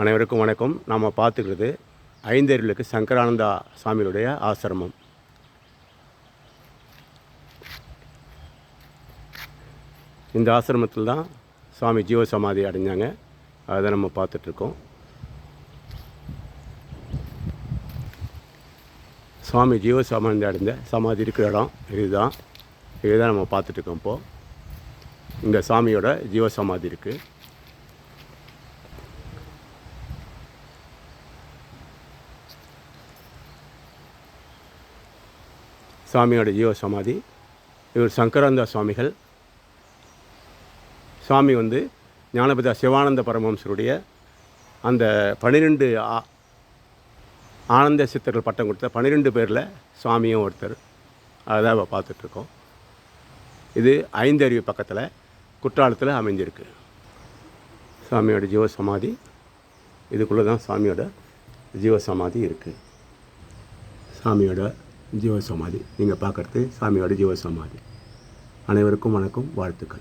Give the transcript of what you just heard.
அனைவருக்கும் வணக்கம். நாம் பார்த்துக்கிறது ஐந்தறிவுக்கு சங்கரானந்தா சாமியுடைய ஆசிரமம். இந்த ஆசிரமத்தில் தான் சுவாமி ஜீவசமாதி அடைஞ்சாங்க. அதை நம்ம பார்த்துட்ருக்கோம். சுவாமி ஜீவசமாதி அடைந்த சமாதி இருக்கிற இடம் இதுதான். இதுதான் நம்ம பார்த்துட்ருக்கோம் இப்போது இந்த சாமியோட ஜீவசமாதி இருக்குது சுவாமியோட ஜீவ சமாதி இவர் சங்கரானந்த சுவாமிகள். சுவாமி வந்து ஞானபிதா சிவானந்த பரமஹம்சருடைய அந்த பன்னிரெண்டு ஆ- ஆனந்த சித்தர்கள் பட்டம் கொடுத்த பன்னிரெண்டு பேரில் சுவாமியும் ஒருத்தர். அதான் இப்போ பார்த்துட்ருக்கோம். இது ஐந்தறிவு பக்கத்தில் குற்றாலத்தில் அமைஞ்சிருக்கு. சாமியோட ஜீவ சமாதி இதுக்குள்ளே தான் சுவாமியோட ஜீவ சமாதி இருக்குது சாமியோட ஜீவசமாதி. நீங்கள் பார்க்குறது சாமியோட ஜீவசமாதி. அனைவருக்கும் வணக்கம் வாழ்த்துக்கள்.